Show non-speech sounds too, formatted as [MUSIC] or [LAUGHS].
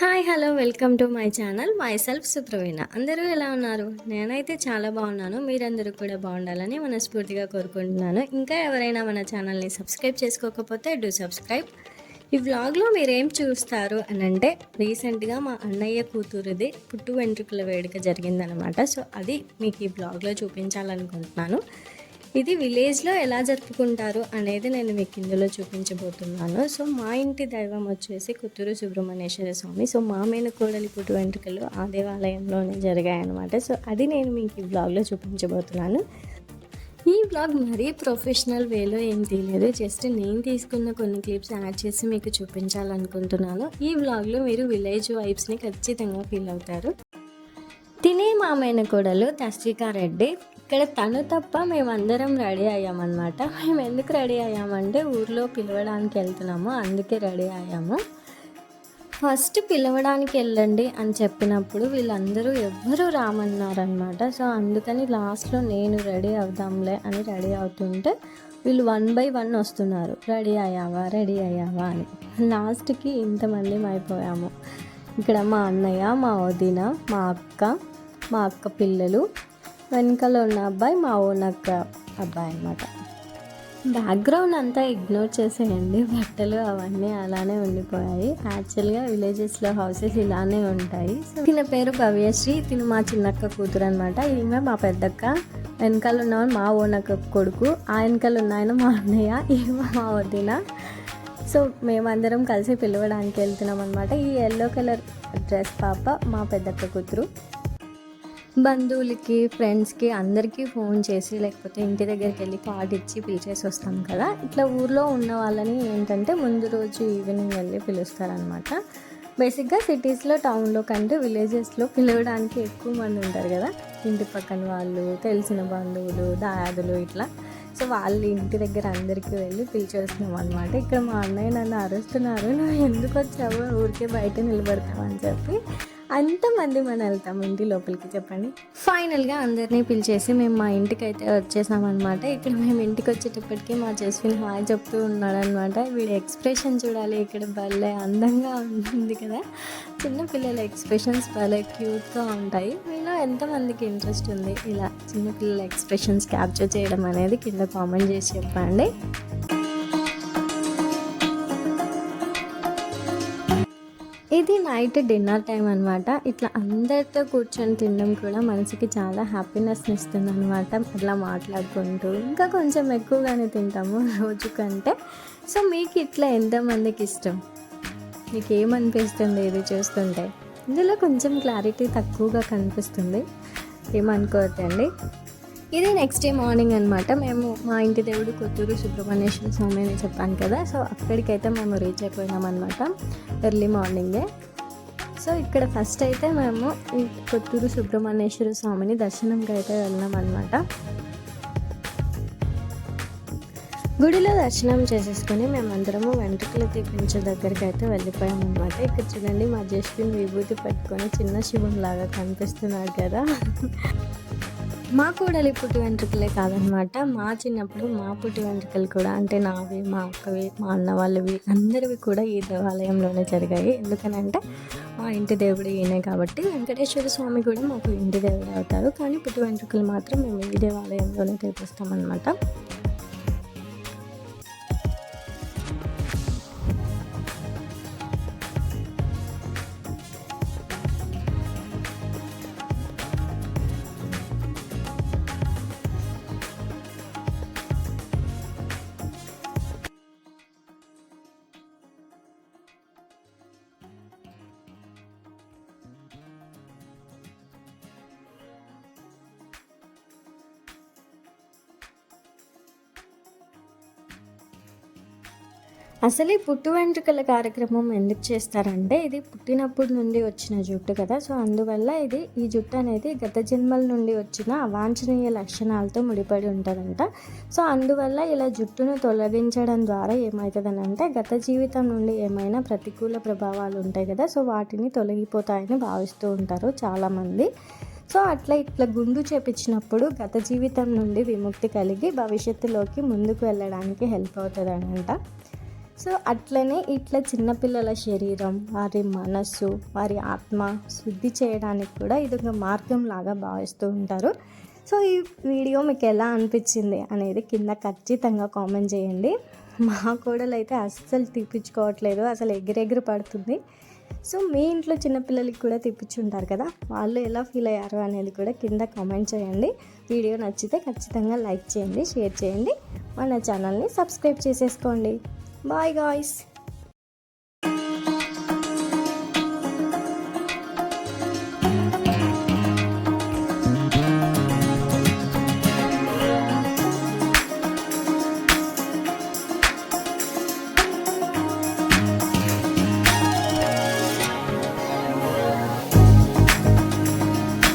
Hi hello welcome to my channel my self సుప్రవీణ. అందరూ ఎలా ఉన్నారు? నేనైతే చాలా బాగున్నాను. మీరందరూ కూడా బాగుండాలని మనస్ఫూర్తిగా కోరుకుంటున్నాను. ఇంకా ఎవరైనా మన ఛానల్ని సబ్స్క్రైబ్ చేసుకోకపోతే డూ సబ్స్క్రైబ్ ఈ వ్లాగ్లో మీరేం చూస్తారు అని అంటే రీసెంట్గా మా అన్నయ్య కూతురుది పుట్టు వెంట్రుకల వేడుక జరిగిందనమాట. సో అది మీకు ఈ బ్లాగ్లో చూపించాలనుకుంటున్నాను. ఇది విలేజ్లో ఎలా జరుపుకుంటారు అనేది నేను మీకు ఇందులో చూపించబోతున్నాను. సో మా ఇంటి దైవం వచ్చేసి కుత్తూరు సుబ్రహ్మణ్యేశ్వర స్వామి. సో మా మేనకోడలి పుట్టు వెంట్రుకలు ఆ దేవాలయంలోనే జరిగాయన్నమాట. సో అది నేను మీకు ఈ బ్లాగ్లో చూపించబోతున్నాను. ఈ బ్లాగ్ మరీ ప్రొఫెషనల్ వేలో ఏం తీయలేదు. జస్ట్ నేను తీసుకున్న కొన్ని క్లిప్స్ యాడ్ చేసి మీకు చూపించాలనుకుంటున్నాను. ఈ బ్లాగ్లో మీరు విలేజ్ వైబ్స్ని ఖచ్చితంగా ఫీల్ అవుతారు. తినే మామైన కోడలు తస్టికా రెడ్డి ఇక్కడ తను తప్ప మేమందరం రెడీ అయ్యామన్నమాట. మేము ఎందుకు రెడీ అయ్యామంటే ఊర్లో పిలవడానికి వెళ్తున్నాము అందుకే రెడీ అయ్యాము. ఫస్ట్ పిలవడానికి వెళ్ళండి అని చెప్పినప్పుడు వీళ్ళందరూ ఎవ్వరూ రామన్నారనమాట సో అందుకని లాస్ట్లో నేను రెడీ అవుదాంలే అని రెడీ అవుతుంటే వీళ్ళు వన్ బై వన్ వస్తున్నారు. రెడీ అయ్యావా? రెడీ అయ్యావా అని. లాస్ట్కి ఇంతమంది అయిపోయాము. ఇక్కడ మా అన్నయ్య మా వదిన మా అక్క మా అక్క పిల్లలు వెనకాల ఉన్న అబ్బాయి మా ఓనక్క అబ్బాయి అనమాట బ్యాక్గ్రౌండ్ అంతా ఇగ్నోర్ చేసేయండి. బట్టలు అవన్నీ అలానే ఉండిపోయాయి. యాక్చువల్గా విలేజెస్లో హౌసెస్ ఇలానే ఉంటాయి. తిన పేరు భవ్యశ్రీ. తిను మా చిన్నక్క కూతురు అనమాట ఈమె మా పెద్దక్క. వెనకాల ఉన్నవాడు మా ఓనక్క కొడుకు. ఆ వెనకాల ఉన్న ఆయన మా అన్నయ్య. ఈమె మా వదిన. సో మేమందరం కలిసి పిలవడానికి వెళ్తున్నాం అనమాట ఈ ఎల్లో కలర్ డ్రెస్ పాప మా పెద్దక్క కూతురు. బంధువులకి ఫ్రెండ్స్కి అందరికీ ఫోన్ చేసి లేకపోతే ఇంటి దగ్గరికి వెళ్ళి కార్డ్ ఇచ్చి పిలిచేసి వస్తాం కదా. ఇట్లా ఊర్లో ఉన్న వాళ్ళని ఏంటంటే ముందు రోజు ఈవినింగ్ వెళ్ళి పిలుస్తారనమాట బేసిక్గా సిటీస్లో టౌన్లో కంటే విలేజెస్లో పిలవడానికి ఎక్కువ మంది ఉంటారు కదా. ఇంటి పక్కన వాళ్ళు తెలిసిన బంధువులు దాయాదులు ఇట్లా. సో వాళ్ళు ఇంటి దగ్గర అందరికీ వెళ్ళి పిలిచేస్తున్నాం అనమాట ఇక్కడ మా అన్నయ్య నన్ను అరుస్తున్నారు. నువ్వు ఎందుకు వచ్చావు? ఊరికే బయట నిలబడతావు అని చెప్పి అంతమంది మనం వెళ్తాం ఇంటి లోపలికి చెప్పండి? ఫైనల్గా అందరినీ పిలిచేసి మేము మా ఇంటికి అయితే వచ్చేసామన్నమాట. ఇక్కడ మేము ఇంటికి వచ్చేటప్పటికి మా జస్విన్ హాయ్ చెప్తూ ఉన్నాడనమాట వీడి ఎక్స్ప్రెషన్ చూడాలి ఇక్కడ భలే అందంగా ఉంటుంది కదా. చిన్న పిల్లల ఎక్స్ప్రెషన్స్ భలే క్యూట్గా ఉంటాయి. మీలో ఎంతమందికి ఇంట్రెస్ట్ ఉంది? ఇలా చిన్నపిల్లల ఎక్స్ప్రెషన్స్ క్యాప్చర్ చేయడం అనేది కింద కామెంట్ చేసి చెప్పండి. ఇది నైట్ డిన్నర్ టైం అనమాట ఇట్లా అందరితో కూర్చొని తినడం కూడా మనసుకి చాలా హ్యాపీనెస్ని ఇస్తుంది అనమాట అట్లా మాట్లాడుకుంటూ ఇంకా కొంచెం ఎక్కువగానే తింటాము [LAUGHS] రోజు కంటే. సో మీకు ఇట్లా ఎంతమందికి ఇష్టం? మీకు ఏమనిపిస్తుంది ఇది చూస్తుంటే? ఇందులో కొంచెం క్లారిటీ తక్కువగా కనిపిస్తుంది. ఏమనుకోవద్దండి. ఇది నెక్స్ట్ డే మార్నింగ్ అనమాట మేము మా ఇంటి దేవుడు కొత్తూరు సుబ్రహ్మణ్యేశ్వర స్వామి అని చెప్పాను కదా. సో అక్కడికైతే మేము రీచ్ అయిపోయినాం అనమాట ఎర్లీ మార్నింగే సో ఇక్కడ ఫస్ట్ అయితే మేము ఈ కొత్తూరు సుబ్రహ్మణ్యేశ్వర స్వామిని దర్శనంకి అయితే వెళ్ళాం అనమాట గుడిలో దర్శనం చేసేసుకొని మేమందరము వెంట్రుకలు తీపించే దగ్గరికి అయితే వెళ్ళిపోయాం అనమాట ఇక్కడ చూడండి మా జస్విన్ విభూతి పెట్టుకొని చిన్న శివుని లాగా కనిపిస్తున్నాడు కదా. మా కూడలి పుట్టి వెంట్రుకలే కాదనమాట. మా చిన్నప్పుడు మా పుట్టి వెంట్రుకలు కూడా అంటే నావి మా అక్కవి మా అన్న వాళ్ళవి అందరివి కూడా ఈ దేవాలయంలోనే జరిగాయి. ఎందుకనంటే మా ఇంటి దేవుడు ఈయనే కాబట్టి వెంకటేశ్వర స్వామి కూడా మాకు ఇంటి దేవుడు అవుతారు. కానీ పుట్టి వెంట్రుకలు మాత్రం మేము ఈ దేవాలయంలోనే తెప్పిస్తామన్నమాట అసలు ఈ పుట్టు వెంట్రుకల కార్యక్రమం ఎందుకు చేస్తారంటే ఇది పుట్టినప్పటి నుండి వచ్చిన జుట్టు కదా. సో అందువల్ల ఇది ఈ జుట్టు అనేది గత జన్మల నుండి వచ్చిన అవాంఛనీయ లక్షణాలతో ముడిపడి ఉంటుందంట. సో అందువల్ల ఇలా జుట్టును తొలగించడం ద్వారా ఏమవుతుందనంటే గత జీవితం నుండి ఏమైనా ప్రతికూల ప్రభావాలు ఉంటాయి కదా. సో వాటిని తొలగిపోతాయని భావిస్తూ ఉంటారు చాలామంది. సో అట్లా ఇట్లా గుండు చేపించినప్పుడు గత జీవితం నుండి విముక్తి కలిగి భవిష్యత్తులోకి ముందుకు వెళ్ళడానికి హెల్ప్ అవుతుంది అనంట సో అట్లనే ఇట్లా చిన్నపిల్లల శరీరం వారి మనస్సు వారి ఆత్మ శుద్ధి చేయడానికి కూడా ఇది ఒక మార్గం లాగా భావిస్తూ ఉంటారు. సో ఈ వీడియో మీకు ఎలా అనిపించింది అనేది కింద ఖచ్చితంగా కామెంట్ చేయండి. మా కోడలు అయితే అస్సలు తీపించుకోవట్లేదు అసలు ఎగిరెగిరి పడుతుంది. సో మీ ఇంట్లో చిన్నపిల్లలకి కూడా తెప్పించుంటారు కదా వాళ్ళు ఎలా ఫీల్ అయ్యారు అనేది కూడా కింద కామెంట్ చేయండి. వీడియో నచ్చితే ఖచ్చితంగా లైక్ చేయండి షేర్ చేయండి. మన ఛానల్ని సబ్స్క్రైబ్ చేసేసుకోండి. Bye guys.